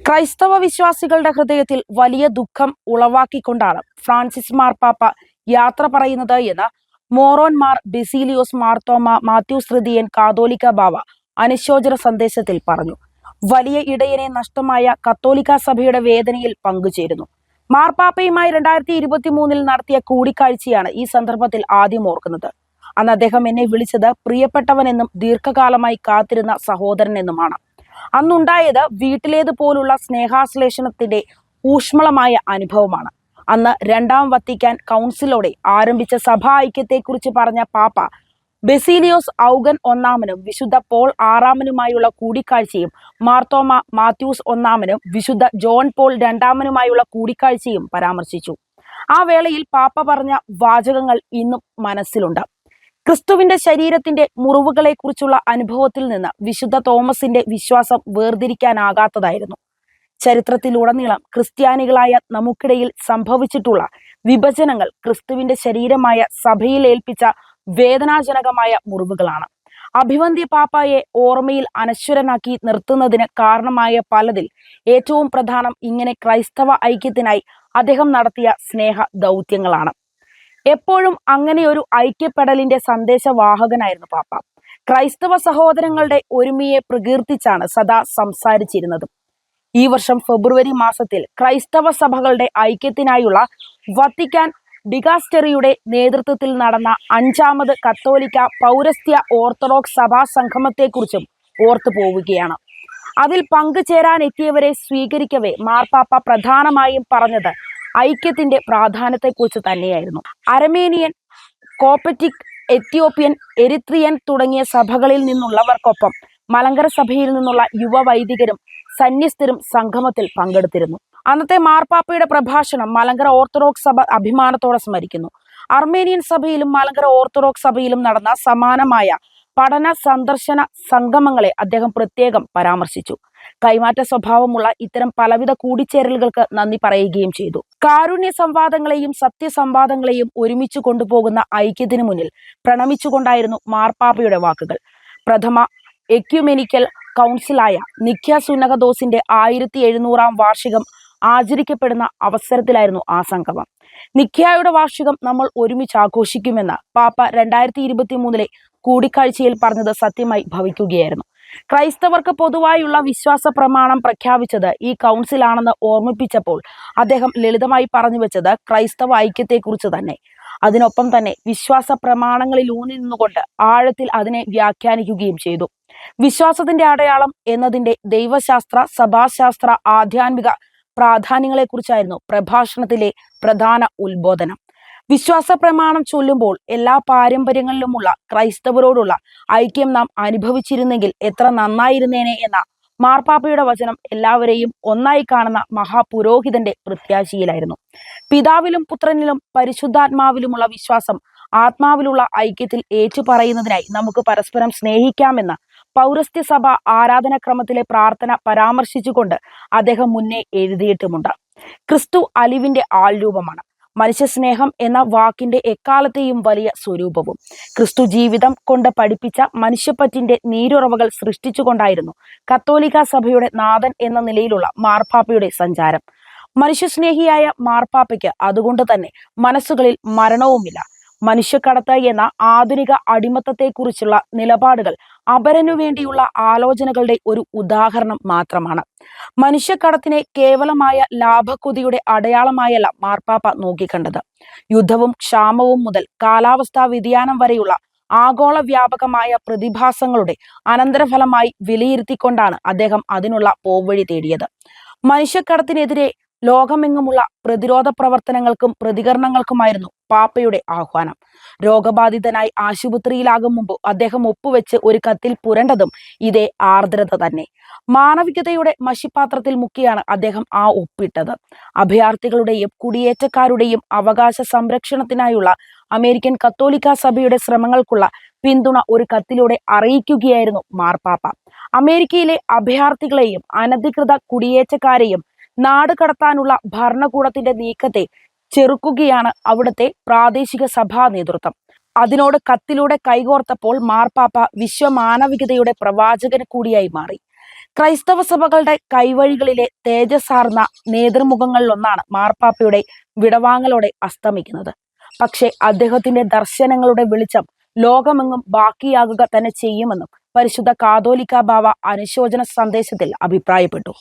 ക്രൈസ്തവ വിശ്വാസികളുടെ ഹൃദയത്തിൽ വലിയ ദുഃഖം ഉളവാക്കിക്കൊണ്ടാണ് ഫ്രാൻസിസ് മാർപ്പാപ്പ യാത്ര പറയുന്നത് എന്ന്. മോറോൻ മാർ ബെസീലിയോസ് മാർത്തോമ മാത്യു ശ്രുതിയൻ കാതോലിക്ക ബാവ അനുശോചന സന്ദേശത്തിൽ പറഞ്ഞു. വലിയ ഇടയനെ നഷ്ടമായ കത്തോലിക്ക സഭയുടെ വേദനയിൽ പങ്കുചേരുന്നു. മാർപ്പാപ്പയുമായി രണ്ടായിരത്തി ഇരുപത്തി മൂന്നിൽ നടത്തിയ കൂടിക്കാഴ്ചയാണ് ഈ സന്ദർഭത്തിൽ ആദ്യം ഓർക്കുന്നത്. അന്ന് അദ്ദേഹം എന്നെ വിളിച്ചത് പ്രിയപ്പെട്ടവനെന്നും ദീർഘകാലമായി കാത്തിരുന്ന സഹോദരൻ എന്നുമാണ് അന്നുണ്ടായത് വീട്ടിലേതുപോലുള്ള സ്നേഹാശ്ലേഷണത്തിന്റെ ഊഷ്മളമായ അനുഭവമാണ്. അന്ന് രണ്ടാം വത്തിക്കാൻ കൗൺസിലോടെ ആരംഭിച്ച സഭാ ഐക്യത്തെക്കുറിച്ച് പറഞ്ഞ പാപ്പ ബെസീലിയോസ് ഔഗൻ ഒന്നാമനും വിശുദ്ധ പോൾ ആറാമനുമായുള്ള കൂടിക്കാഴ്ചയും മാർത്തോമ മാത്യൂസ് ഒന്നാമനും വിശുദ്ധ ജോൺ പോൾ രണ്ടാമനുമായുള്ള കൂടിക്കാഴ്ചയും പരാമർശിച്ചു. ആ വേളയിൽ പാപ്പ പറഞ്ഞ വാചകങ്ങൾ ഇന്നും മനസ്സിലുണ്ട്. ക്രിസ്തുവിന്റെ ശരീരത്തിന്റെ മുറിവുകളെക്കുറിച്ചുള്ള അനുഭവത്തിൽ നിന്ന് വിശുദ്ധ തോമസിന്റെ വിശ്വാസം വേർതിരിക്കാനാകാത്തതായിരുന്നു. ചരിത്രത്തിലുടനീളം ക്രിസ്ത്യാനികളായ നമുക്കിടയിൽ സംഭവിച്ചിട്ടുള്ള വിഭജനങ്ങൾ ക്രിസ്തുവിന്റെ ശരീരമായ സഭയിൽ ഏൽപ്പിച്ച വേദനാജനകമായ മുറിവുകളാണ്. അഭിവന്തി പാപ്പായെ ഓർമ്മയിൽ അനശ്വരനാക്കി നിർത്തുന്നതിന് കാരണമായ പലതിൽ ഏറ്റവും പ്രധാനം ഇങ്ങനെ ക്രൈസ്തവ ഐക്യത്തിനായി അദ്ദേഹം നടത്തിയ സ്നേഹ ദൗത്യങ്ങളാണ് എപ്പോഴും അങ്ങനെ ഒരു ഐക്യപ്പെടലിന്റെ സന്ദേശവാഹകനായിരുന്നു പാപ്പ. ക്രൈസ്തവ സഹോദരങ്ങളുടെ ഒരുമയെ പ്രകീർത്തിച്ചാണ് സദാ സംസാരിച്ചിരുന്നത്. ഈ വർഷം ഫെബ്രുവരി മാസത്തിൽ ക്രൈസ്തവ സഭകളുടെ ഐക്യത്തിനായുള്ള വത്തിക്കാൻ ഡിഗാസ്റ്ററിയുടെ നേതൃത്വത്തിൽ നടന്ന അഞ്ചാമത് കത്തോലിക്ക പൗരസ്ത്യ ഓർത്തഡോക്സ് സഭാ സംഗമത്തെക്കുറിച്ചും ഓർത്തു പോവുകയാണ്. അതിൽ പങ്കുചേരാനെത്തിയവരെ സ്വീകരിക്കവേ മാർപ്പാപ്പ പ്രധാനമായും പറഞ്ഞത് ഐക്യത്തിന്റെ പ്രാധാന്യത്തെക്കുറിച്ച് തന്നെയായിരുന്നു. അരമേനിയൻ കോപ്പറ്റിക് എത്യോപ്യൻ എരിത്രിയൻ തുടങ്ങിയ സഭകളിൽ നിന്നുള്ളവർക്കൊപ്പം മലങ്കര സഭയിൽ നിന്നുള്ള യുവ വൈദികരും സന്യസ്തരും സംഗമത്തിൽ പങ്കെടുത്തിരുന്നു. അന്നത്തെ മാർപ്പാപ്പയുടെ പ്രഭാഷണം മലങ്കര ഓർത്തഡോക്സ് സഭ അഭിമാനത്തോടെ സ്മരിക്കുന്നു. അർമേനിയൻ സഭയിലും മലങ്കര ഓർത്തഡോക്സ് സഭയിലും നടന്ന സമാനമായ പഠന സന്ദർശന സംഗമങ്ങളെ അദ്ദേഹം പ്രത്യേകം പരാമർശിച്ചു. കൈമാറ്റ സ്വഭാവമുള്ള ഇത്തരം പലവിധ കൂടിച്ചേരലുകൾക്ക് നന്ദി പറയുകയും ചെയ്തു. കാരുണ്യ സംവാദങ്ങളെയും സത്യസംവാദങ്ങളെയും ഒരുമിച്ച് കൊണ്ടുപോകുന്ന ഐക്യത്തിനു മുന്നിൽ പ്രണമിച്ചുകൊണ്ടായിരുന്നു മാർപ്പാപ്പയുടെ വാക്കുകൾ. പ്രഥമ എക്യുമെനിക്കൽ കൗൺസിലായ നിഖ്യ സുനകദോസിന്റെ ആയിരത്തി എഴുന്നൂറാം വാർഷികം ആചരിക്കപ്പെടുന്ന അവസരത്തിലായിരുന്നു ആ സംഗമം. നിഖ്യായുടെ വാർഷികം നമ്മൾ ഒരുമിച്ച് ആഘോഷിക്കുമെന്ന് പാപ്പ രണ്ടായിരത്തി ഇരുപത്തി മൂന്നിലെ കൂടിക്കാഴ്ചയിൽ പറഞ്ഞത് സത്യമായി ഭവിക്കുകയായിരുന്നു. ക്രൈസ്തവർക്ക് പൊതുവായുള്ള വിശ്വാസ പ്രമാണം പ്രഖ്യാപിച്ചത് ഈ കൗൺസിലാണെന്ന് ഓർമ്മിപ്പിച്ചപ്പോൾ അദ്ദേഹം ലളിതമായി പറഞ്ഞു വെച്ചത് ക്രൈസ്തവ ഐക്യത്തെക്കുറിച്ച് തന്നെ. അതിനൊപ്പം തന്നെ വിശ്വാസ പ്രമാണങ്ങളിൽ ഊന്നി നിന്നുകൊണ്ട് ആഴത്തിൽ അതിനെ വ്യാഖ്യാനിക്കുകയും ചെയ്തു. വിശ്വാസത്തിന്റെ അടയാളം എന്നതിന്റെ ദൈവശാസ്ത്ര സഭാശാസ്ത്ര ആധ്യാത്മിക പ്രാധാന്യങ്ങളെക്കുറിച്ചായിരുന്നു പ്രഭാഷണത്തിലെ പ്രധാന ഉത്ബോധനം. വിശ്വാസ പ്രമാണം ചൊല്ലുമ്പോൾ എല്ലാ പാരമ്പര്യങ്ങളിലുമുള്ള ക്രൈസ്തവരോടുള്ള ഐക്യം നാം അനുഭവിച്ചിരുന്നെങ്കിൽ എത്ര നന്നായിരുന്നേനെ എന്ന മാർപ്പാപ്പയുടെ വചനം എല്ലാവരെയും ഒന്നായി കാണുന്ന മഹാപുരോഹിതന്റെ പ്രത്യാശയിലായിരുന്നു. പിതാവിലും പുത്രനിലും പരിശുദ്ധാത്മാവിലുമുള്ള വിശ്വാസം ആത്മാവിലുള്ള ഐക്യത്തിൽ ഏറ്റുപറയുന്നതിനായി നമുക്ക് പരസ്പരം സ്നേഹിക്കാമെന്ന പൗരസ്ത്യ സഭ ആരാധനാക്രമത്തിലെ പ്രാർത്ഥന പരാമർശിച്ചുകൊണ്ട് അദ്ദേഹം മുന്നേ എഴുതിയിട്ടുമുണ്ട്. ക്രിസ്തു അലിവിന്റെ ആൾരൂപമാണ്. മനുഷ്യസ്നേഹം എന്ന വാക്കിന്റെ എക്കാലത്തെയും വലിയ സ്വരൂപവും. ക്രിസ്തു ജീവിതം കൊണ്ട് പഠിപ്പിച്ച മനുഷ്യപ്പറ്റിന്റെ നീരുറവകൾ സൃഷ്ടിച്ചുകൊണ്ടായിരുന്നു കത്തോലിക്ക സഭയുടെ നാഥൻ എന്ന നിലയിലുള്ള മാർപ്പാപ്പയുടെ സഞ്ചാരം. മനുഷ്യസ്നേഹിയായ മാർപ്പാപ്പയ്ക്ക് അതുകൊണ്ട് തന്നെ മനസ്സുകളിൽ മരണവുമില്ല. മനുഷ്യക്കടത്ത് എന്ന ആധുനിക അടിമത്തത്തെക്കുറിച്ചുള്ള നിലപാടുകൾ അപരനു വേണ്ടിയുള്ള ആലോചനകളുടെ ഒരു ഉദാഹരണം മാത്രമാണ്. മനുഷ്യക്കടത്തിനെ കേവലമായ ലാഭക്കുതിയുടെ അടയാളമായല്ല മാർപ്പാപ്പ നോക്കിക്കണ്ടത്. യുദ്ധവും ക്ഷാമവും മുതൽ കാലാവസ്ഥാ വ്യതിയാനം വരെയുള്ള ആഗോള വ്യാപകമായ പ്രതിഭാസങ്ങളുടെ അനന്തരഫലമായി വിലയിരുത്തിക്കൊണ്ടാണ് അദ്ദേഹം അതിനുള്ള പോവഴി തേടിയത്. മനുഷ്യക്കടത്തിനെതിരെ ലോകമെങ്ങുമുള്ള പ്രതിരോധ പ്രവർത്തനങ്ങൾക്കും പ്രതികരണങ്ങൾക്കുമായിരുന്നു പാപ്പയുടെ ആഹ്വാനം. രോഗബാധിതനായി ആശുപത്രിയിലാകും മുമ്പ് അദ്ദേഹം ഒപ്പുവെച്ച് ഒരു കത്തിൽ പുരണ്ടതും ഇതേ ആർദ്രത തന്നെ. മാനവികതയുടെ മഷിപാത്രത്തിൽ മുക്കിയാണ് അദ്ദേഹം ആ ഒപ്പിട്ടത്. അഭയാർത്ഥികളുടെയും കുടിയേറ്റക്കാരുടെയും അവകാശ സംരക്ഷണത്തിനായുള്ള അമേരിക്കൻ കത്തോലിക്ക സഭയുടെ ശ്രമങ്ങൾക്കുള്ള പിന്തുണ ഒരു കത്തിലൂടെ അറിയിക്കുകയായിരുന്നു മാർപ്പാപ്പ അമേരിക്കയിലെ അഭയാർത്ഥികളെയും അനധികൃത കുടിയേറ്റക്കാരെയും നാട് കടത്താനുള്ള ഭരണകൂടത്തിന്റെ നീക്കത്തെ ചെറുക്കുകയാണ് അവിടുത്തെ പ്രാദേശിക സഭാ നേതൃത്വം. അതിനോട് കത്തിലൂടെ കൈകോർത്തപ്പോൾ മാർപ്പാപ്പ വിശ്വമാനവികതയുടെ പ്രവാചകന് കൂടിയായി മാറി. ക്രൈസ്തവ സഭകളുടെ കൈവഴികളിലെ തേജസാർന്ന നേതൃമുഖങ്ങളിലൊന്നാണ് മാർപ്പാപ്പയുടെ വിടവാങ്ങലോടെ അസ്തമിക്കുന്നത്. പക്ഷേ അദ്ദേഹത്തിന്റെ ദർശനങ്ങളുടെ വെളിച്ചം ലോകമെങ്ങും ബാക്കിയാകുക തന്നെ ചെയ്യുമെന്നും പരിശുദ്ധ കാതോലിക്ക ബാവ അനുശോചന സന്ദേശത്തിൽ അഭിപ്രായപ്പെട്ടു.